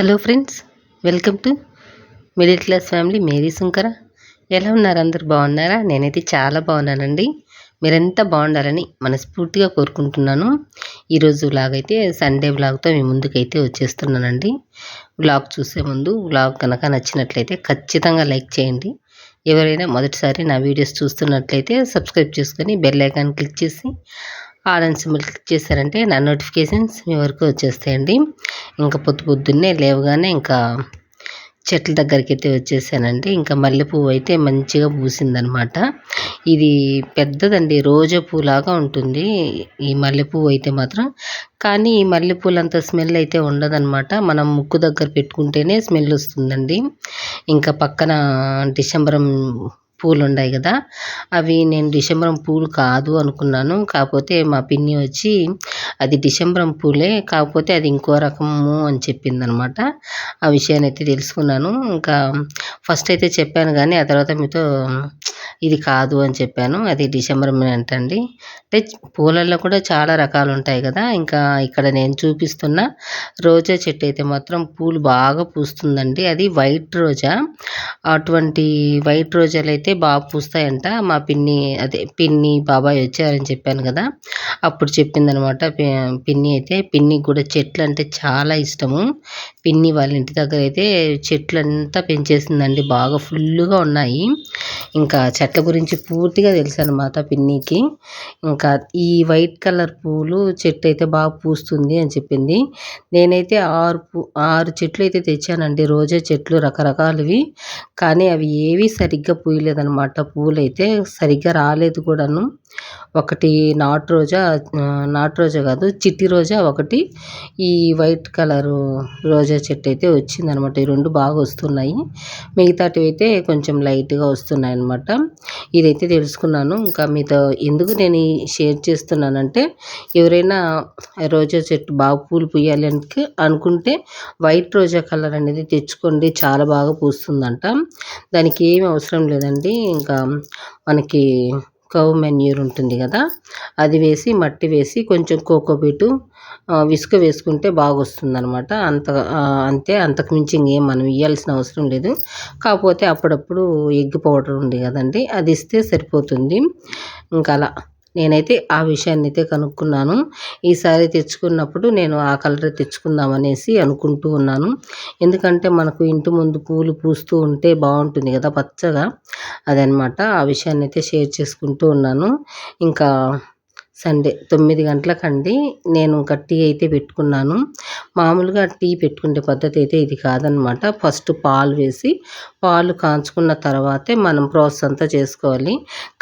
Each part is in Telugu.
Hello friends welcome to middle class family. Mary Sunkara. ఎలా ఉన్నారు అందరు? బాగున్నారా? నేనైతే చాలా బాగున్నానండి. మీరెంత బాగుండాలని మనస్ఫూర్తిగా కోరుకుంటున్నాను. ఈరోజు లాగైతే సండే వ్లాగ్తో మీ ముందుకైతే వచ్చేస్తున్నానండి. వ్లాగ్ చూసే ముందు వ్లాగ్ కనుక నచ్చినట్లయితే ఖచ్చితంగా లైక్ చేయండి. ఎవరైనా మొదటిసారి నా వీడియోస్ చూస్తున్నట్లయితే సబ్స్క్రైబ్ చేసుకొని బెల్ ఐకాన్ క్లిక్ చేసి ఆల్ సింబల్ క్లిక్ చేశారంటే నా నోటిఫికేషన్స్ మీ వరకు వచ్చేస్తాయండి. ఇంకా పొద్దు పొద్దున్నే లేవగానే ఇంకా చెట్ల దగ్గరికి అయితే వచ్చేసానండి. ఇంకా మల్లెపువ్వు అయితే మంచిగా పూసిందనమాట. ఇది పెద్దదండి రోజా పూలాగా ఉంటుంది. ఈ మల్లెపువ్వు అయితే మాత్రం. కానీ ఈ మల్లెపూలంతా స్మెల్ అయితే ఉండదనమాట. మనం ముక్కు దగ్గర పెట్టుకుంటేనే స్మెల్ వస్తుందండి. ఇంకా పక్కన డిసెంబరం పూలు ఉన్నాయి కదా. అవి నేను డిసెంబరం పూలు కాదు అనుకున్నాను. కాకపోతే మా పిన్ని వచ్చి అది డిసెంబరం పూలే కాకపోతే అది ఇంకో రకము అని చెప్పింది అనమాట ఆ విషయాన్ని అయితే తెలుసుకున్నాను. ఇంకా ఫస్ట్ అయితే చెప్పాను కానీ ఆ తర్వాత మీతో ఇది కాదు అని చెప్పాను. అది డిసెంబర్ అంటండి. అంటే పూలల్లో కూడా చాలా రకాలు ఉంటాయి కదా. ఇంకా ఇక్కడ నేను చూపిస్తున్న రోజా చెట్టు అయితే మాత్రం పూలు బాగా పూస్తుందండి. అది వైట్ రోజా. అటువంటి వైట్ రోజాలు అయితే బాగా పూస్తాయంట. మా పిన్ని అదే పిన్ని బాబాయ్ వచ్చారని చెప్పాను కదా. అప్పుడు చెప్పిందనమాట పిన్ని అయితే పిన్నికి కూడా చెట్లు అంటే చాలా ఇష్టము. పిన్ని వాళ్ళ ఇంటి దగ్గర అయితే చెట్లు అంతా పెంచేసిందండి. బాగా ఫుల్గా ఉన్నాయి. ఇంకా చెట్ల గురించి పూర్తిగా తెలుసు అనమాట పిన్నికి. ఇంకా ఈ వైట్ కలర్ పూలు చెట్టు అయితే బాగా పూస్తుంది అని చెప్పింది. నేనైతే ఆరు పూ ఆరు చెట్లు అయితే తెచ్చానండి. రోజా చెట్లు రకరకాలవి. కానీ అవి ఏవి సరిగ్గా పూయలేదనమాట పూలైతే సరిగ్గా రాలేదు కూడాను. ఒకటి నాటు రోజా నాటు రోజా కాదు చిట్టి రోజా ఒకటి. ఈ వైట్ కలరు రోజా చెట్టు అయితే వచ్చిందనమాట. ఈ రెండు బాగా వస్తున్నాయి. మిగతాటివి అయితే కొంచెం లైట్గా వస్తున్నాయి అనమాట ఇదైతే తెలుసుకున్నాను. ఇంకా మీతో ఎందుకు నేను షేర్ చేస్తున్నానంటే ఎవరైనా రోజా చెట్టు బాగా పూలు పూయాలి అని అనుకుంటే వైట్ రోజా కలర్ అనేది తెచ్చుకోండి. చాలా బాగా పూస్తుందంట. దానికి ఏమి అవసరం లేదండి. ఇంకా మనకి కవ్ మెన్యూర్ ఉంటుంది కదా అది వేసి మట్టి వేసి కొంచెం కోకోపీటు ఇసుక వేసుకుంటే బాగా అనమాట అంత అంతే అంతకు మించి ఇంకేం మనం ఇవ్వాల్సిన అవసరం లేదు. కాకపోతే అప్పుడప్పుడు ఎగ్ పౌడర్ ఉంది కదండి అది ఇస్తే సరిపోతుంది. ఇంకా అలా నేనైతే ఆ విషయాన్ని అయితే కనుక్కున్నాను ఈసారి తెచ్చుకున్నప్పుడు నేను ఆ కలర్ తెచ్చుకుందాం అనేసి అనుకుంటూ ఉన్నాను. ఎందుకంటే మనకు ఇంటి ముందు పూలు పూస్తూ ఉంటే బాగుంటుంది కదా పచ్చగా. అదనమాట ఆ విషయాన్ని అయితే షేర్ చేసుకుంటూ ఉన్నాను. ఇంకా సండే తొమ్మిది గంటలకండి. నేను ఇంకా టీ అయితే పెట్టుకున్నాను. మామూలుగా టీ పెట్టుకునే పద్ధతి అయితే ఇది కాదనమాట. ఫస్ట్ పాలు వేసి పాలు కాంచుకున్న తర్వాతే మనం ప్రాసెస్ అంతా చేసుకోవాలి.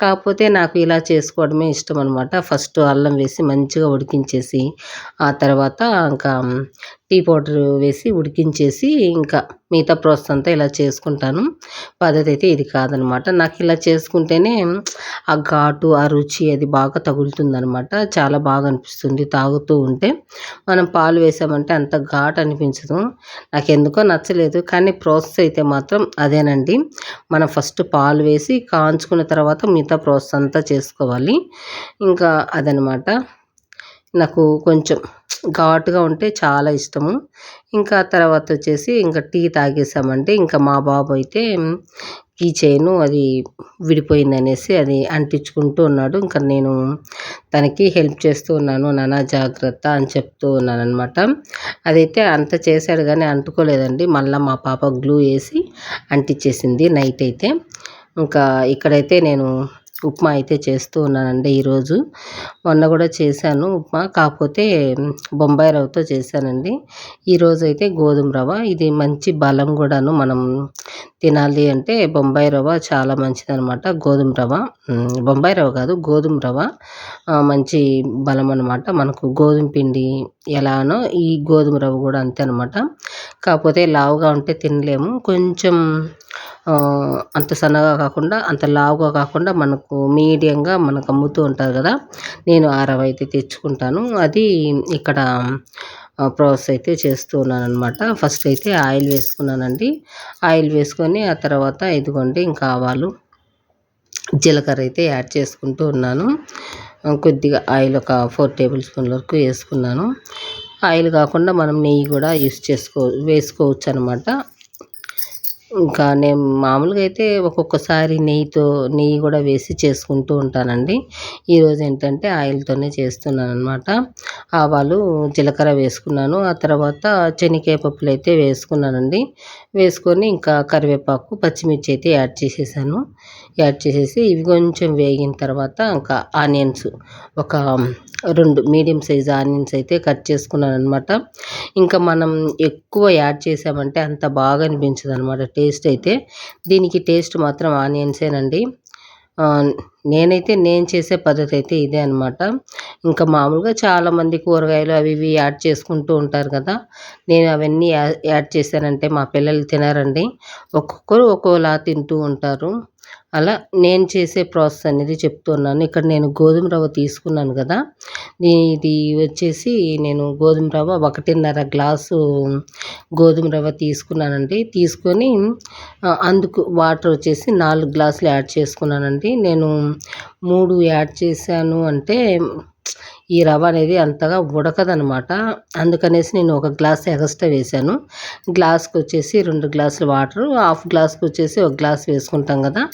కాకపోతే నాకు ఇలా చేసుకోవడమే ఇష్టం అనమాట ఫస్ట్ అల్లం వేసి మంచిగా ఉడికించేసి ఆ తర్వాత ఇంకా టీ పౌడర్ వేసి ఉడికించేసి ఇంకా మిగతా ప్రాసెస్ అంతా ఇలా చేసుకుంటాను. పద్ధతి అయితే ఇది కాదనమాట. నాకు ఇలా చేసుకుంటేనే ఆ ఘాటు ఆ రుచి అది బాగా తగులుతుందనమాట. చాలా బాగా అనిపిస్తుంది తాగుతూ ఉంటే. మనం పాలు వేసామంటే అంత ఘాటు అనిపించదు. నాకు ఎందుకో నచ్చలేదు. కానీ ప్రాసెస్ అయితే మాత్రం అదేనండి. మనం ఫస్ట్ పాలు వేసి కాంచుకున్న తర్వాత మిగతా ప్రాసెస్ అంతా చేసుకోవాలి. ఇంకా అదనమాట. నాకు కొంచెం ఘాటుగా ఉంటే చాలా ఇష్టము. ఇంకా తర్వాత వచ్చేసి ఇంకా టీ తాగేసామంటే ఇంకా మా బాబు అయితే కీ చైను అది విడిపోయింది అనేసి అది అంటించుకుంటూ ఉన్నాడు. ఇంకా నేను తనకి హెల్ప్ చేస్తూ ఉన్నాను నానా జాగ్రత్త అని చెప్తూ ఉన్నాను అనమాట అదైతే అంత చేశాడు కానీ అంటుకోలేదండి. మళ్ళీ మా పాప గ్లూ వేసి అంటించేసింది నైట్ అయితే. ఇంకా ఇక్కడైతే నేను ఉప్మా అయితే చేస్తూ ఉన్నానండి ఈరోజు. మొన్న కూడా చేశాను ఉప్మా కాకపోతే బొంబాయి రవ్వతో చేశానండి. ఈరోజు అయితే గోధుమ రవ్వ ఇది మంచి బలం కూడాను మనం తినాలి అంటే బొంబాయి రవ్వ చాలా మంచిదనమాట గోధుమ రవ్వ బొంబాయి రవ్వ కాదు గోధుమ రవ్వ మంచి బలం అనమాట మనకు గోధుమ పిండి ఎలానో ఈ గోధుమ రవ్వ కూడా అంతే అనమాట కాకపోతే లావుగా ఉంటే తినలేము. కొంచెం అంత సన్నగా కాకుండా అంత లావుగా కాకుండా మనకు మీడియంగా మనకు అమ్ముతూ ఉంటారు కదా. నేను ఆ రవ్వ అయితే తెచ్చుకుంటాను. అది ఇక్కడ ప్రాసెస్ అయితే చేస్తూ ఉన్నాను అనమాట ఫస్ట్ అయితే ఆయిల్ వేసుకున్నానండి. ఆయిల్ వేసుకొని ఆ తర్వాత ఇదిగోండి ఇంకా ఆవాలు జీలకర్ర అయితే యాడ్ చేసుకుంటూ ఉన్నాను. కొద్దిగా ఆయిల్ ఒక ఫోర్ టేబుల్ స్పూన్ వరకు వేసుకున్నాను. ఆయిల్ కాకుండా మనం నెయ్యి కూడా యూస్ చేసుకో వేసుకోవచ్చు అనమాట ఇంకా నేను మామూలుగా అయితే ఒక్కొక్కసారి నెయ్యితో నెయ్యి కూడా వేసి చేసుకుంటూ ఉంటానండి. ఈరోజు ఏంటంటే ఆయిల్తోనే చేస్తున్నాను అనమాట ఆవాలు జీలకర్ర వేసుకున్నాను. ఆ తర్వాత శనగకాయ పప్పులు అయితే వేసుకున్నానండి. వేసుకొని ఇంకా కరివేపాకు పచ్చిమిర్చి అయితే యాడ్ చేసేసాను. యాడ్ చేసేసి ఇవి కొంచెం వేగిన తర్వాత ఇంకా ఆనియన్స్ ఒక రెండు మీడియం సైజ్ ఆనియన్స్ అయితే కట్ చేసుకున్నాను అనమాట ఇంకా మనం ఎక్కువ యాడ్ చేసామంటే అంత బాగా అనిపించదు అనమాట టేస్ట్ అయితే. దీనికి టేస్ట్ మాత్రం ఆనియన్సేనండి. నేనైతే నేను చేసే పద్ధతి అయితే ఇదే అనమాట ఇంకా మామూలుగా చాలామంది కూరగాయలు అవి ఇవి యాడ్ చేసుకుంటూ ఉంటారు కదా. నేను అవన్నీ యాడ్ చేశానంటే మా పిల్లలు తినారండి. ఒక్కొక్కరు ఒక్కోలా తింటూ ఉంటారు. అలా నేను చేసే ప్రాసెస్ అనేది చెప్తున్నాను. ఇక్కడ నేను గోధుమ రవ్వ తీసుకున్నాను కదా ఇది వచ్చేసి నేను గోధుమ రవ్వ ఒకటిన్నర గ్లాసు గోధుమ రవ్వ తీసుకున్నానండి. తీసుకొని అందుకు వాటర్ వచ్చేసి నాలుగు గ్లాసులు యాడ్ చేసుకున్నానండి. నేను మూడు యాడ్ చేశాను అంటే ఈ రవ్వ అనేది అంతగా ఉడకదనమాట అందుకనేసి నేను ఒక గ్లాస్ ఎగస్ట్రా వేశాను. గ్లాస్కి వచ్చేసి రెండు గ్లాసులు వాటర్ హాఫ్ గ్లాస్కి వచ్చేసి ఒక గ్లాస్ వేసుకుంటాం కదా.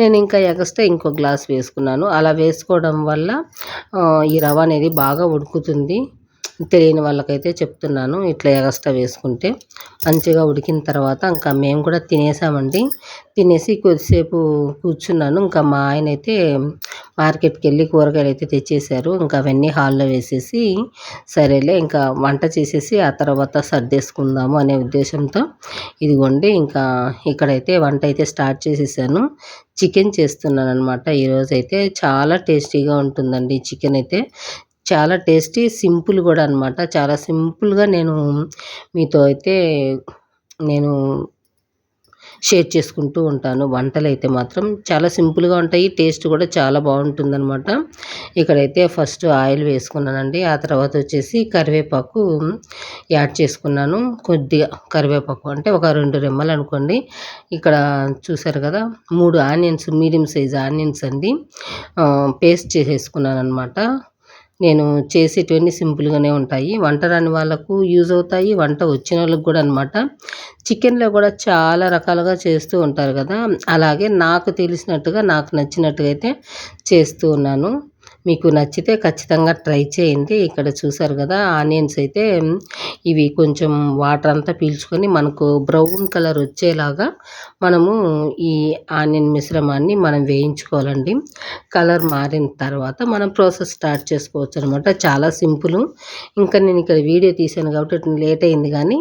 నేను ఇంకా ఎగస్ట్రా ఇంకో గ్లాస్ వేసుకున్నాను. అలా వేసుకోవడం వల్ల ఈ రవ్వ అనేది బాగా ఉడుకుతుంది. తెలియని వాళ్ళకైతే చెప్తున్నాను. ఇట్లా ఎగస్ట్రా వేసుకుంటే మంచిగా ఉడికిన తర్వాత ఇంకా మేము కూడా తినేసామండి. తినేసి కొద్దిసేపు కూర్చున్నాను. ఇంకా మా ఆయన అయితే మార్కెట్కి వెళ్ళి కూరగాయలు అయితే తెచ్చేసారు ఇంకా అవన్నీ హాల్లో వేసేసి సరేలే ఇంకా వంట చేసేసి ఆ తర్వాత సర్దేసుకుందాము అనే ఉద్దేశంతో ఇదిగోండి ఇంకా ఇక్కడైతే వంట అయితే స్టార్ట్ చేసేసాను. చికెన్ చేస్తున్నాను అనమాట ఈరోజు అయితే చాలా టేస్టీగా ఉంటుందండి చికెన్ అయితే. చాలా టేస్టీ సింపుల్ కూడా అనమాట చాలా సింపుల్గా నేను మీతో అయితే నేను షేర్ చేసుకుంటూ ఉంటాను. వంటలు అయితే మాత్రం చాలా సింపుల్గా ఉంటాయి. టేస్ట్ కూడా చాలా బాగుంటుందన్నమాట. ఇక్కడైతే ఫస్ట్ ఆయిల్ వేసుకున్నానండి. ఆ తర్వాత వచ్చేసి కరివేపాకు యాడ్ చేసుకున్నాను. కొద్దిగా కరివేపాకు అంటే ఒక రెండు రెమ్మలు అనుకోండి. ఇక్కడ చూసారు కదా మూడు ఆనియన్స్ మీడియం సైజ్ ఆనియన్స్ అండి. పేస్ట్ చేసేసుకున్నాను అనమాట నేను చేసేటివన్నీ సింపుల్గానే ఉంటాయి. వంట రాని వాళ్ళకు యూజ్ అవుతాయి. వంట వచ్చిన వాళ్ళకి కూడా అనమాట చికెన్లో కూడా చాలా రకాలుగా చేస్తూ ఉంటారు కదా. అలాగే నాకు తెలిసినట్టుగా నాకు నచ్చినట్టుగా అయితే చేస్తూ ఉన్నాను. మీకు నచ్చితే ఖచ్చితంగా ట్రై చేయండి. ఇక్కడ చూసారు కదా ఆనియన్స్ అయితే ఇవి కొంచెం వాటర్ అంతా పీల్చుకొని మనకు బ్రౌన్ కలర్ వచ్చేలాగా మనము ఈ ఆనియన్ మిశ్రమాన్ని మనం వేయించుకోవాలండి. కలర్ మారిన తర్వాత మనం ప్రాసెస్ స్టార్ట్ చేసుకోవచ్చు అనమాట చాలా సింపుల్. ఇంకా నేను ఇక్కడ వీడియో తీశాను కాబట్టి లేట్ అయింది కానీ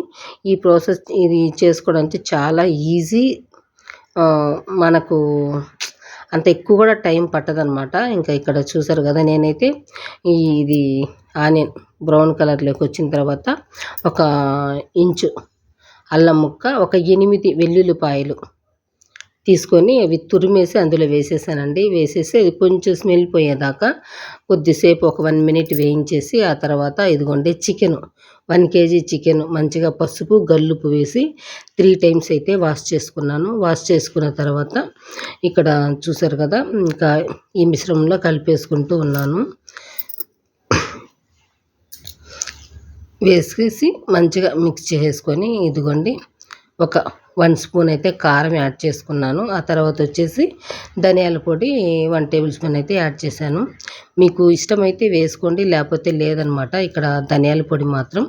ఈ ప్రాసెస్ ఇది చేసుకోవడానికి చాలా ఈజీ మనకు అంత ఎక్కువ కూడా టైం పట్టదనమాట ఇంకా ఇక్కడ చూసారు కదా నేనైతే ఇది ఆనియన్ బ్రౌన్ కలర్లోకి వచ్చిన తర్వాత ఒక ఇంచు అల్లం ముక్క ఒక ఎనిమిది వెల్లుల్లిపాయలు తీసుకొని అవి తురిమేసి అందులో వేసేసానండి. వేసేసి అది కొంచెం స్మెల్ పోయేదాకా కొద్దిసేపు ఒక వన్ మినిట్ వేయించేసి ఆ తర్వాత ఇదిగోండి చికెను. వన్ కేజీ చికెన్ మంచిగా పసుపు గల్లుపు వేసి త్రీ టైమ్స్ అయితే వాష్ చేసుకున్నాను. వాష్ చేసుకున్న తర్వాత ఇక్కడ చూసారు కదా ఇంకా ఈ మిశ్రమంలో కలిపేసుకుంటూ ఉన్నాను. వేసేసి మంచిగా మిక్స్ చేసుకొని ఇదిగోండి ఒక వన్ స్పూన్ అయితే కారం యాడ్ చేసుకున్నాను. ఆ తర్వాత వచ్చేసి ధనియాల పొడి వన్ టేబుల్ స్పూన్ అయితే యాడ్ చేశాను. మీకు ఇష్టమైతే వేసుకోండి లేకపోతే లేదనమాట. ఇక్కడ ధనియాల పొడి మాత్రం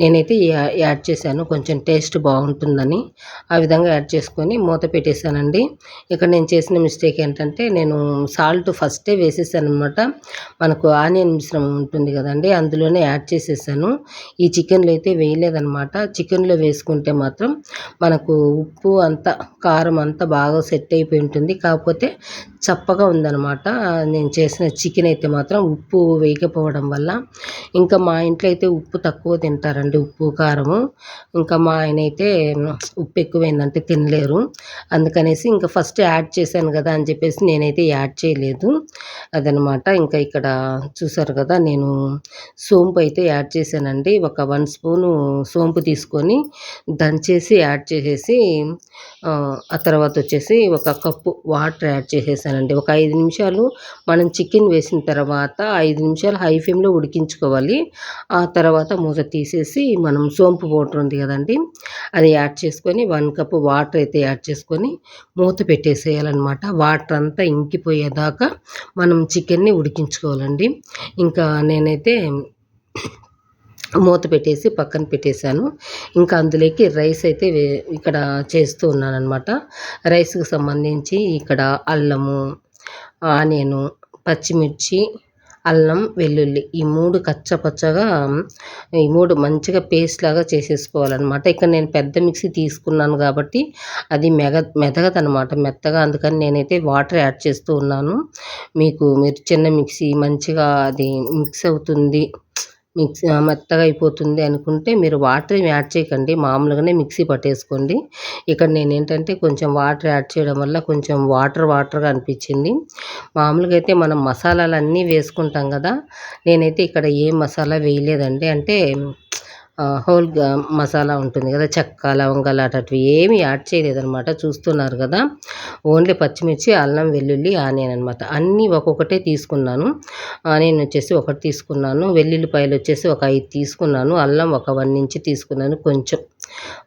నేనైతే యాడ్ చేశాను. కొంచెం టేస్ట్ బాగుంటుందని ఆ విధంగా యాడ్ చేసుకొని మూత పెట్టేశానండి. ఇక్కడ నేను చేసిన మిస్టేక్ ఏంటంటే నేను సాల్ట్ ఫస్టే వేసేసాను అనమాట మనకు ఆనియన్ మిశ్రమం ఉంటుంది కదండి అందులోనే యాడ్ చేసేసాను. ఈ చికెన్లో అయితే వేయలేదనమాట. చికెన్లో వేసుకుంటే మాత్రం మనకు ఉప్పు అంతా కారం అంతా బాగా సెట్ అయిపోయి ఉంటుంది. కాకపోతే చప్పగా ఉందనమాట. నేను చేసిన చికెన్ అయితే మాత్రం ఉప్పు వేయకపోవడం వల్ల ఇంకా మా ఇంట్లో అయితే ఉప్పు తక్కువ తింటారండి ఉప్పు కారము. ఇంకా మా ఆయన అయితే ఉప్పు ఎక్కువైందంటే తినలేరు. అందుకనేసి ఇంకా ఫస్ట్ యాడ్ చేశాను కదా అని చెప్పేసి నేనైతే యాడ్ చేయలేదు. అదనమాట. ఇంకా ఇక్కడ చూసారు కదా నేను సోంపు అయితే యాడ్ చేశానండి. ఒక వన్ స్పూను సోంపు తీసుకొని దంచేసి యాడ్ చేసేసి ఆ తర్వాత వచ్చేసి ఒక కప్పు వాటర్ యాడ్ చేసేసానండి. ఒక ఐదు నిమిషాలు మనం చికెన్ వేసిన తర్వాత ఐదు నిమిషాలు హై ఫ్లేమ్లో ఉడికించుకోవాలి. ఆ తర్వాత మూత తీసేసి మనం సోంపు పౌడర్ ఉంది కదండి అది యాడ్ చేసుకొని వన్ కప్ వాటర్ అయితే యాడ్ చేసుకొని మూత పెట్టేసేయాలన్నమాట. వాటర్ అంతా ఇంకిపోయేదాకా మనం చికెన్ని ఉడికించుకోవాలండి. ఇంకా నేనైతే మూత పెట్టేసి పక్కన పెట్టేశాను. ఇంకా అందులోకి రైస్ అయితే వే ఇక్కడ చేస్తూ ఉన్నానమాట రైస్కి సంబంధించి ఇక్కడ అల్లము ఆనియను పచ్చిమిర్చి అల్లం వెల్లుల్లి ఈ మూడు కచ్చపచ్చగా ఈ మూడు మంచిగా పేస్ట్ లాగా చేసేసుకోవాలన్నమాట. ఇక్కడ నేను పెద్ద మిక్సీ తీసుకున్నాను కాబట్టి అది మెగ మెదగదనమాట మెత్తగా. అందుకని నేనైతే వాటర్ యాడ్ చేస్తూ ఉన్నాను. మీకు మీరు చిన్న మిక్సీ మంచిగా అది మిక్స్ అవుతుంది. మిక్సీ మెత్తగా అయిపోతుంది అనుకుంటే మీరు వాటర్ ఏమి యాడ్ చేయకండి. మామూలుగానే మిక్సీ పట్టేసుకోండి. ఇక్కడ నేను ఏంటంటే కొంచెం వాటర్ యాడ్ చేయడం వల్ల కొంచెం వాటర్ వాటర్గా అనిపించింది. మామూలుగా అయితే మనం మసాలాలు అన్నీ వేసుకుంటాం కదా. నేనైతే ఇక్కడ ఏ మసాలా వేయలేదండి. అంటే హోల్ మసాలా ఉంటుంది కదా చెక్క లవంగాలు అటవి ఏమి యాడ్ చేయలేదనమాట చూస్తున్నారు కదా ఓన్లీ పచ్చిమిర్చి అల్లం వెల్లుల్లి ఆనియన్ అనమాట అన్నీ ఒక్కొక్కటే తీసుకున్నాను. ఆనియన్ వచ్చేసి ఒకటి తీసుకున్నాను. వెల్లుల్లిపాయలు వచ్చేసి ఒక ఐదు తీసుకున్నాను. అల్లం ఒక వన్ ఇంచ్ తీసుకున్నాను. కొంచెం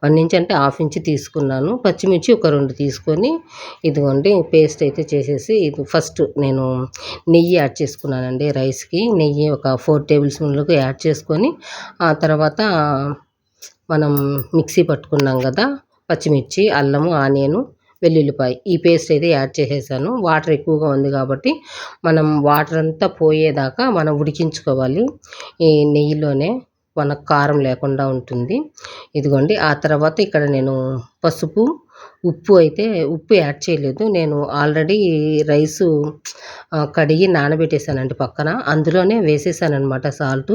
వన్ ఇంచ్ అంటే హాఫ్ ఇంచ్ తీసుకున్నాను. పచ్చిమిర్చి ఒక రెండు తీసుకొని ఇదిగోండి పేస్ట్ అయితే చేసేసి ఇది ఫస్ట్ నేను నెయ్యి యాడ్ చేసుకున్నానండి రైస్కి. నెయ్యి ఒక ఫోర్ టేబుల్ స్పూన్లకు యాడ్ చేసుకొని ఆ తర్వాత మనం మిక్సీ పట్టుకున్నాం కదా పచ్చిమిర్చి అల్లము ఆనియను వెల్లుల్లిపాయ ఈ పేస్ట్ అయితే యాడ్ చేసేసాను. వాటర్ ఎక్కువగా ఉంది కాబట్టి మనం వాటర్ అంతా పోయేదాకా మనం ఉడికించుకోవాలి ఈ నెయ్యిలోనే. మనకు కారం లేకుండా ఉంటుంది. ఇదిగోండి ఆ తర్వాత ఇక్కడ నేను పసుపు ఉప్పు అయితే ఉప్పు యాడ్ చేయలేదు. నేను ఆల్రెడీ రైసు కడిగి నానబెట్టేసానండి పక్కన. అందులోనే వేసేసానమాట సాల్ట్.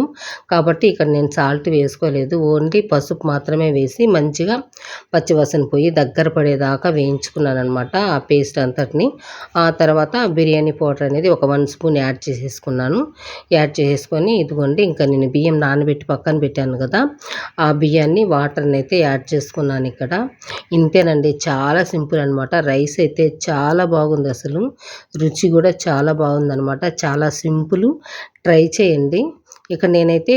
కాబట్టి ఇక్కడ నేను సాల్ట్ వేసుకోలేదు. ఓన్లీ పసుపు మాత్రమే వేసి మంచిగా పచ్చివాసన పోయి దగ్గర పడేదాకా వేయించుకున్నాను అనమాట ఆ పేస్ట్ అంతటిని. ఆ తర్వాత బిర్యానీ పౌడర్ అనేది ఒక వన్ స్పూన్ యాడ్ చేసేసుకున్నాను. యాడ్ చేసేసుకొని ఇదిగోండి ఇంకా నేను బియ్యం నానబెట్టి పక్కన పెట్టాను కదా. ఆ బియ్యాన్ని వాటర్ని అయితే యాడ్ చేసుకున్నాను ఇక్కడ. ఇంతేనండి చాలా చాలా సింపుల్ అనమాట రైస్ అయితే చాలా బాగుంది అసలు. రుచి కూడా చాలా బాగుందనమాట చాలా సింపుల్. ట్రై చేయండి. ఇక నేనైతే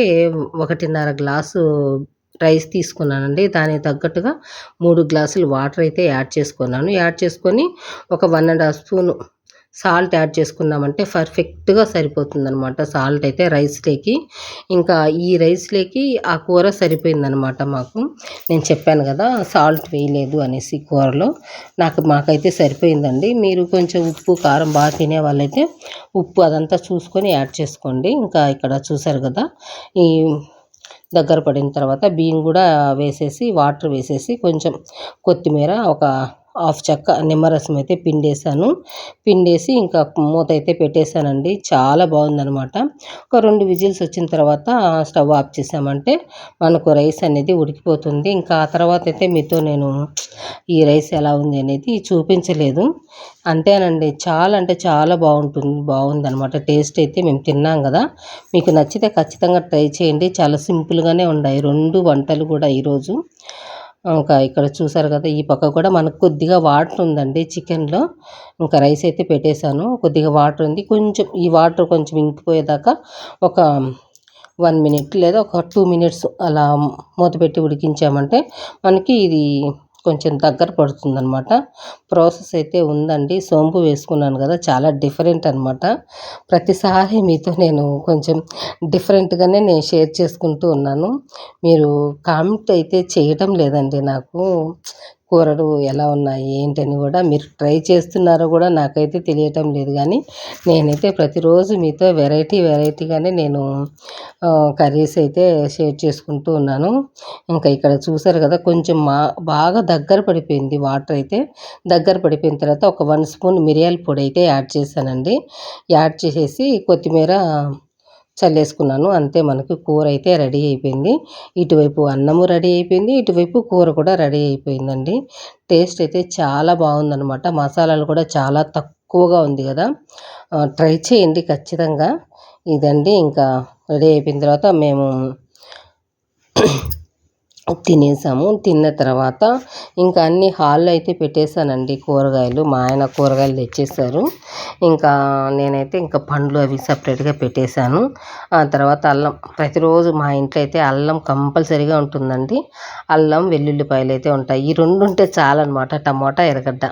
ఒకటిన్నర గ్లాసు రైస్ తీసుకున్నానండి. దానికి తగ్గట్టుగా మూడు గ్లాసులు వాటర్ అయితే యాడ్ చేసుకున్నాను. యాడ్ చేసుకొని ఒక one and half spoon salt add చేసుకున్నామంటే పర్ఫెక్ట్గా సరిపోతుందనమాట సాల్ట్ అయితే రైస్లోకి ఇంకా ఈ రైస్లోకి ఆ కూర సరిపోయిందనమాట మాకు. నేను చెప్పాను కదా సాల్ట్ వేయలేదు అనేసి కూరలో. నాకు మాకైతే సరిపోయిందండి. మీరు కొంచెం ఉప్పు కారం బాగా తినే వాళ్ళైతే ఉప్పు అదంతా చూసుకొని యాడ్ చేసుకోండి. ఇంకా ఇక్కడ చూసారు కదా ఈ దగ్గర పడిన తర్వాత బియ్యం కూడా వేసేసి వాటర్ వేసేసి కొంచెం కొత్తిమీర ఒక హాఫ్ చెక్క నిమ్మరసం అయితే పిండేసాను పిండేసి ఇంకా మూత అయితే పెట్టేశానండి. చాలా బాగుందనమాట ఒక రెండు విజిల్స్ వచ్చిన తర్వాత స్టవ్ ఆఫ్ చేసామంటే మనకు రైస్ అనేది ఉడికిపోతుంది. ఇంకా ఆ తర్వాత అయితే మీతో నేను ఈ రైస్ ఎలా ఉంది అనేది చూపించలేదు. అంతేనండి చాలా అంటే చాలా బాగుంటుంది బాగుందనమాట టేస్ట్ అయితే మేము తిన్నాం కదా. మీకు నచ్చితే ఖచ్చితంగా ట్రై చేయండి. చాలా సింపుల్గానే ఉన్నాయి. రెండు వంటలు కూడా ఈరోజు. ఇంకా ఇక్కడ చూసారు కదా ఈ పక్క కూడా మనకు కొద్దిగా వాటర్ ఉందండి చికెన్లో. ఇంకా రైస్ అయితే పెట్టేశాను కొద్దిగా వాటర్ ఉంది. కొంచెం ఈ వాటర్ కొంచెం ఇంకిపోయేదాకా ఒక వన్ మినిట్ లేదా ఒక టూ మినిట్స్ అలా మూత పెట్టి ఉడికించామంటే మనకి ఇది కొంచెం దగ్గర పడుతుందనమాట ప్రాసెస్ అయితే ఉందండి. సోంపు వేసుకున్నాను కదా చాలా డిఫరెంట్ అనమాట ప్రతిసారి మీతో నేను కొంచెం డిఫరెంట్గానే నేను షేర్ చేసుకుంటూ ఉన్నాను. మీరు కామెంట్ అయితే చేయటం లేదండి నాకు. కూరలు ఎలా ఉన్నాయి ఏంటని కూడా మీరు ట్రై చేస్తున్నారో కూడా నాకైతే తెలియటం లేదు. కానీ నేనైతే ప్రతిరోజు మీతో వెరైటీ వెరైటీగానే నేను కర్రీస్ అయితే షేర్ చేసుకుంటూ ఉన్నాను. ఇంకా ఇక్కడ చూసారు కదా కొంచెం మా బాగా దగ్గర పడిపోయింది వాటర్ అయితే. దగ్గర పడిపోయిన తర్వాత ఒక వన్ స్పూన్ మిరియాల పొడి అయితే యాడ్ చేశానండి. యాడ్ చేసేసి కొత్తిమీర చల్లేసుకున్నాను. అంతే మనకి కూర అయితే రెడీ అయిపోయింది. ఇటువైపు అన్నము రెడీ అయిపోయింది. ఇటువైపు కూర కూడా రెడీ అయిపోయిందండి. టేస్ట్ అయితే చాలా బాగుందనమాట మసాలాలు కూడా చాలా తక్కువగా ఉంది కదా. ట్రై చేయండి ఖచ్చితంగా. ఇదండి ఇంకా రెడీ అయిపోయిన తర్వాత మేము తినేసాము. తిన్న తర్వాత ఇంకా అన్ని హాల్లో అయితే పెట్టేశానండి కూరగాయలు. మా ఆయన కూరగాయలు తెచ్చేసారు ఇంకా నేనైతే ఇంకా పండ్లు అవి సపరేట్గా పెట్టేశాను. ఆ తర్వాత అల్లం ప్రతిరోజు మా ఇంట్లో అయితే అల్లం కంపల్సరీగా ఉంటుందండి. అల్లం వెల్లుల్లిపాయలు అయితే ఉంటాయి. ఈ రెండు ఉంటే చాలన్నమాట. టమాటా ఎర్రగడ్డ.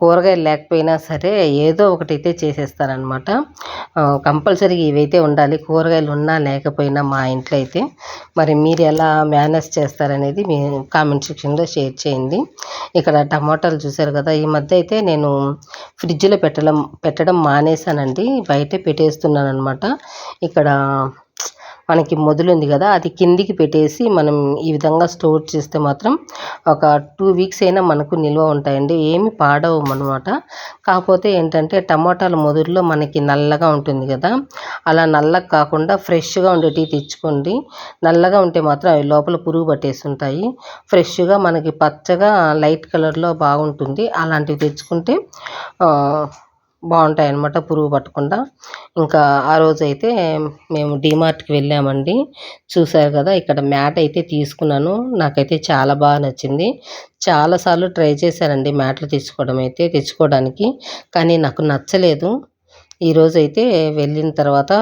కూరగాయలు లేకపోయినా సరే ఏదో ఒకటి అయితే చేసేస్తానమాట కంపల్సరీగా ఇవైతే ఉండాలి. కూరగాయలు ఉన్నా లేకపోయినా మా ఇంట్లో అయితే. మరి మీరు ఎలా మేనేజ్ చేస్తారనేది మీ కామెంట్ సెక్షన్లో షేర్ చేయండి. ఇక్కడ టమాటాలు చూసారు కదా ఈ మధ్య అయితే నేను ఫ్రిడ్జ్లో పెట్టడం పెట్టడం మానేశానండి. బయటే పెట్టేస్తున్నాను అనమాట ఇక్కడ మనకి మొదలుంది కదా అది కిందికి పెట్టేసి మనం ఈ విధంగా స్టోర్ చేస్తే మాత్రం ఒక టూ వీక్స్ అయినా మనకు నిల్వ ఉంటాయండి ఏమి పాడవు అనమాట కాకపోతే ఏంటంటే టమాటాల మొదల్లో మనకి నల్లగా ఉంటుంది కదా అలా నల్లగా కాకుండా ఫ్రెష్గా ఉండేటివి తెచ్చుకోండి. నల్లగా ఉంటే మాత్రం అవి లోపల పురుగు పట్టేసి ఉంటాయి. ఫ్రెష్గా మనకి పచ్చగా లైట్ కలర్లో బాగుంటుంది. అలాంటివి తెచ్చుకుంటే బాగుంటాయి అనమాట పురుగు పట్టకుండా. ఇంకా ఆ రోజు అయితే మేము డిమార్ట్కి వెళ్ళామండి. చూసారు కదా ఇక్కడ మ్యాట్ అయితే తీసుకున్నాను. నాకైతే చాలా బాగా నచ్చింది. చాలాసార్లు ట్రై చేశానండి మ్యాట్లు తెచ్చుకోవడం అయితే తెచ్చుకోవడానికి. కానీ నాకు నచ్చలేదు. ఈరోజు అయితే వెళ్ళిన తర్వాత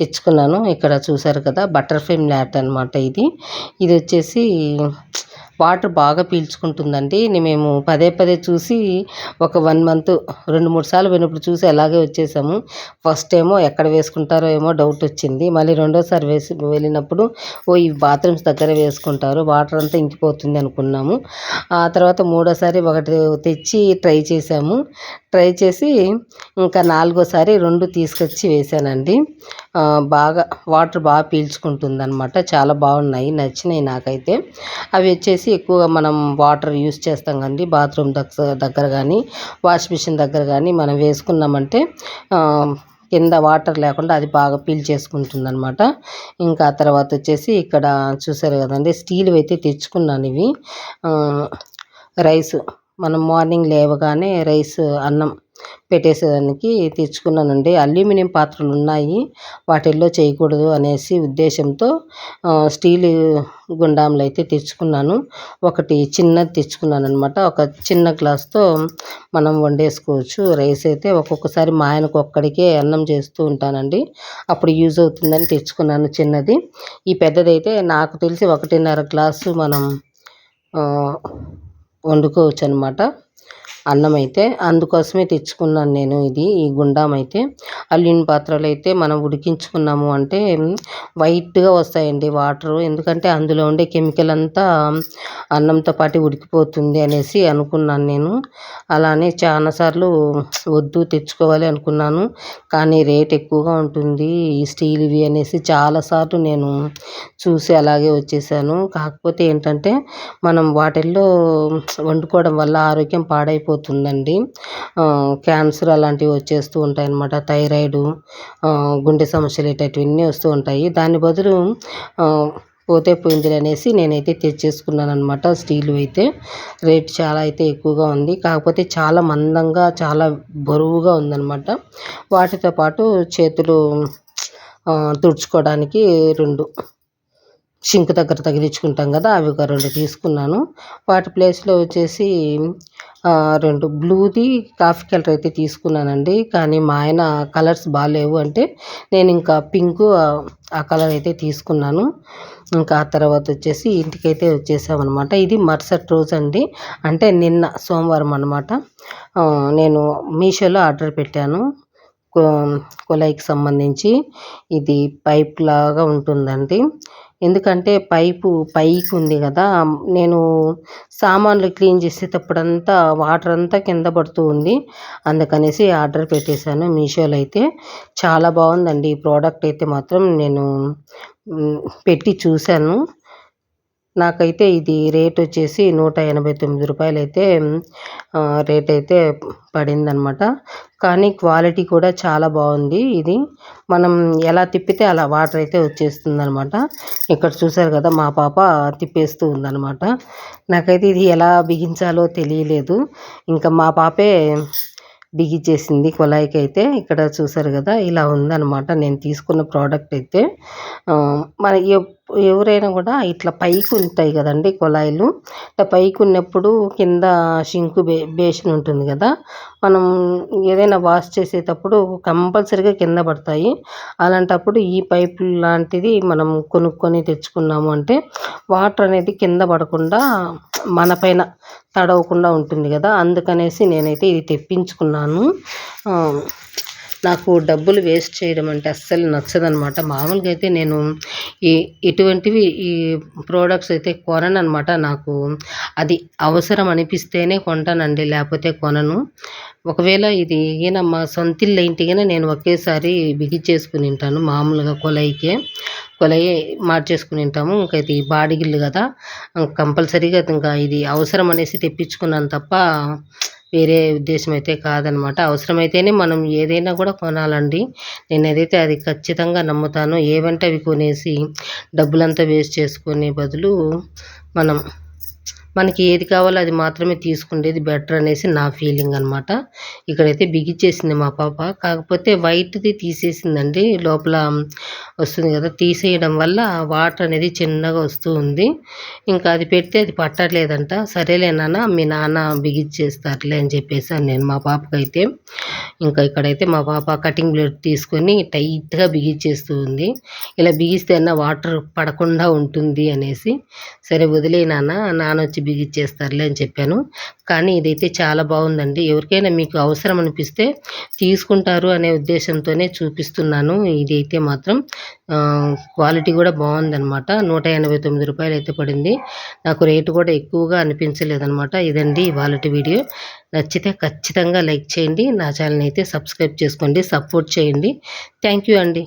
తెచ్చుకున్నాను. ఇక్కడ చూసారు కదా బటర్ఫ్లై మ్యాట్ అనమాట ఇది. ఇది వచ్చేసి వాటర్ బాగా పీల్చుకుంటుందండి. మేము పదే పదే చూసి ఒక వన్ మంత్ రెండు మూడు సార్లు పోయినప్పుడు చూసి అలాగే వచ్చేసాము. ఫస్ట్ ఏమో ఎక్కడ వేసుకుంటారో ఏమో డౌట్ వచ్చింది. మళ్ళీ రెండోసారి వేసి వెళ్ళినప్పుడు ఓ ఈ బాత్రూమ్స్ దగ్గర వేసుకుంటారు వాటర్ అంతా ఇంకిపోతుంది అనుకున్నాము. ఆ తర్వాత మూడోసారి ఒకటి తెచ్చి ట్రై చేసాము. ట్రై చేసి ఇంకా నాలుగోసారి రెండు తీసుకొచ్చి వేసానండి. బాగా వాటర్ బాగా పీల్చుకుంటుంది అనమాట చాలా బాగున్నాయి నచ్చినాయి నాకైతే. అవి వచ్చేసి ఎక్కువగా మనం వాటర్ యూస్ చేస్తాం కండి బాత్రూమ్ దగ్గర దగ్గర కానీ వాష్ మిషన్ దగ్గర కానీ మనం వేసుకున్నామంటే కింద వాటర్ లేకుండా అది బాగా పీల్ చేసుకుంటుంది అనమాట ఇంకా తర్వాత వచ్చేసి ఇక్కడ చూసారు కదండి స్టీల్ అయితే తెచ్చుకున్నాను ఇవి. రైస్ మనం మార్నింగ్ లేవగానే రైస్ అన్నం పెట్టేసేదానికి తెచ్చుకున్నానండి అల్యూమినియం పాత్రలు ఉన్నాయి. వాటిల్లో చేయకూడదు అనేసి ఉద్దేశంతో స్టీల్ గుండాములు అయితే తెచ్చుకున్నాను. ఒకటి చిన్నది తెచ్చుకున్నాను అనమాట ఒక చిన్న గ్లాస్తో మనం వండేసుకోవచ్చు. రైస్ అయితే ఒక్కొక్కసారి మా ఆయనకు ఒక్కడికే అన్నం చేస్తూ ఉంటానండి. అప్పుడు యూజ్ అవుతుందని తెచ్చుకున్నాను చిన్నది. ఈ పెద్దదైతే నాకు తెలిసి ఒకటిన్నర గ్లాసు మనం వండుకోవచ్చు అనమాట అన్నం అయితే అందుకోసమే తెచ్చుకున్నాను నేను ఇది ఈ గుండాం అయితే అల్యూమినియం పాత్రలు అయితే మనం ఉడికించుకున్నాము అంటే వైట్గా వస్తాయండి వాటరు ఎందుకంటే అందులో ఉండే కెమికల్ అంతా అన్నంతో పాటు ఉడికిపోతుంది అనేసి అనుకున్నాను నేను. అలానే చాలాసార్లు వద్దు తెచ్చుకోవాలి అనుకున్నాను కానీ రేట్ ఎక్కువగా ఉంటుంది ఈ స్టీల్వి అనేసి చాలాసార్లు నేను చూసి అలాగే వచ్చేసాను. కాకపోతే ఏంటంటే మనం వాటిల్లో వండుకోవడం వల్ల ఆరోగ్యం పాడైపోతుంది. ఆ, క్యాన్సర్ అలాంటివి వచ్చేస్తూ ఉంటాయి అన్నమాట థైరాయిడ్ గుండె సమస్యలు ఇటువంటివన్నీ వస్తూ ఉంటాయి. దాని బదులు పోతే పోయిందిలే అనేసి నేనైతే తెచ్చేసుకున్నాను అనమాట స్టీల్ అయితే. రేట్ చాలా అయితే ఎక్కువగా ఉంది. కాకపోతే చాలా మందంగా చాలా బరువుగా ఉందన్నమాట. వాటితో పాటు చేతులు తుడుచుకోవడానికి రెండు సింక్ దగ్గర తగిలించుకుంటాం కదా అవి ఒక రెండు తీసుకున్నాను. వాటి ప్లేస్లో వచ్చేసి రెండు బ్లూది కాఫీ కలర్ అయితే తీసుకున్నానండి. కానీ మా ఆయన కలర్స్ బాగాలేవు అంటే నేను ఇంకా పింక్ ఆ కలర్ అయితే తీసుకున్నాను. ఇంకా ఆ తర్వాత వచ్చేసి ఇంటికైతే వచ్చేసామన్నమాట. ఇది మరుసటి రోజు అండి. అంటే నిన్న సోమవారం అనమాట నేను మీషోలో ఆర్డర్ పెట్టాను. కుళాయికి సంబంధించి. ఇది పైప్ లాగా ఉంటుందండి. ఎందుకంటే పైపు పైకి ఉంది కదా. నేను సామాన్లు క్లీన్ చేసేటప్పుడంతా వాటర్ అంతా కింద పడుతూ ఉంది. అందుకనేసి ఆర్డర్ పెట్టేశాను మీషోలో అయితే. చాలా బాగుందండి ఈ ప్రోడక్ట్ అయితే మాత్రం నేను పెట్టి చూశాను. నాకైతే ఇది రేట్ వచ్చేసి నూట ఎనభై తొమ్మిది రూపాయలు అయితే రేట్ అయితే పడిందనమాట. కానీ క్వాలిటీ కూడా చాలా బాగుంది ఇది. మనం ఎలా తిప్పితే అలా వాటర్ అయితే వచ్చేస్తుంది అనమాట ఇక్కడ చూసారు కదా మా పాప తిప్పేస్తూ ఉందనమాట. నాకైతే ఇది ఎలా బిగించాలో తెలియలేదు. ఇంకా మా పాపే బిగించేసింది కుళాయికి అయితే. ఇక్కడ చూసారు కదా ఇలా ఉందనమాట. నేను తీసుకున్న ప్రోడక్ట్ అయితే మన ఎవరైనా కూడా ఇట్లా పైకి ఉంటాయి కదండి కుళాయిలు. ఇట్లా పైకి ఉన్నప్పుడు కింద షింకు బే బేసిన్ ఉంటుంది కదా మనం ఏదైనా వాష్ చేసేటప్పుడు కంపల్సరీగా కింద పడతాయి. అలాంటప్పుడు ఈ పైప్ లాంటిది మనం కొనుక్కొని తెచ్చుకున్నాము అంటే వాటర్ అనేది కింద పడకుండా మన పైన తడవకుండా ఉంటుంది కదా అందుకనేసి నేనైతే ఇది తెప్పించుకున్నాను. నాకు డబ్బులు వేస్ట్ చేయడం అంటే అస్సలు నచ్చదనమాట. మామూలుగా అయితే నేను ఈ ఇటువంటివి ఈ ప్రోడక్ట్స్ అయితే కొనను అనమాట నాకు అది అవసరం అనిపిస్తేనే కొంటానండి లేకపోతే కొనను. ఒకవేళ ఇది ఈయన మా సొంత ఇల్లు ఇంటిగానే నేను ఒకేసారి బిగించేసుకుని ఉంటాను మామూలుగా కొలైకే. కొలయి మార్చేసుకుని ఉంటాము ఇంకా ఇది బాడిగిల్లు కదా. కంపల్సరీగా ఇంకా ఇది అవసరం అనేసి తెప్పించుకున్నాను తప్ప వేరే ఉద్దేశం అయితే కాదనమాట. అవసరమైతేనే మనం ఏదైనా కూడా కొనాలండి. నేను ఏదైతే అది ఖచ్చితంగా నమ్ముతానో ఏవంటే అవి కొనేసి డబ్బులంతా వేస్ట్ చేసుకునే బదులు మనం మనకి ఏది కావాలో అది మాత్రమే తీసుకునేది బెటర్ అనేసి నా ఫీలింగ్ అనమాట. ఇక్కడైతే బిగిచ్చేసింది మా పాప. కాకపోతే వైట్ది తీసేసిందండి. లోపల వస్తుంది కదా తీసేయడం వల్ల వాటర్ అనేది చిన్నగా వస్తూ ఉంది. ఇంకా అది పెడితే అది పట్టట్లేదంట. సరేలే నాన్న మీ నాన్న బిగిచ్చేస్తారులే అని చెప్పేసి నేను మా పాపకైతే ఇంకా ఇక్కడైతే మా పాప కటింగ్ బ్లేడ్ తీసుకొని టైట్గా బిగిచ్చేస్తూ ఉంది. ఇలా బిగిస్తే అన్న వాటర్ పడకుండా ఉంటుంది అనేసి సరే వదిలే నాన్న నాన్న వచ్చి బిగిచ్చేస్తారులే అని చెప్పాను. కానీ ఇదైతే చాలా బాగుందండి. ఎవరికైనా మీకు అవసరం అనిపిస్తే తీసుకుంటారు అనే ఉద్దేశంతోనే చూపిస్తున్నాను. ఇదైతే మాత్రం క్వాలిటీ కూడా బాగుందనమాట నూట ఎనభై తొమ్మిది రూపాయలు అయితే పడింది. నాకు రేటు కూడా ఎక్కువగా అనిపించలేదనమాట ఇదండి ఇవాళ వీడియో. నచ్చితే ఖచ్చితంగా లైక్ చేయండి. నా ఛానల్ అయితే సబ్స్క్రైబ్ చేసుకోండి సపోర్ట్ చేయండి. థ్యాంక్ యూ అండి.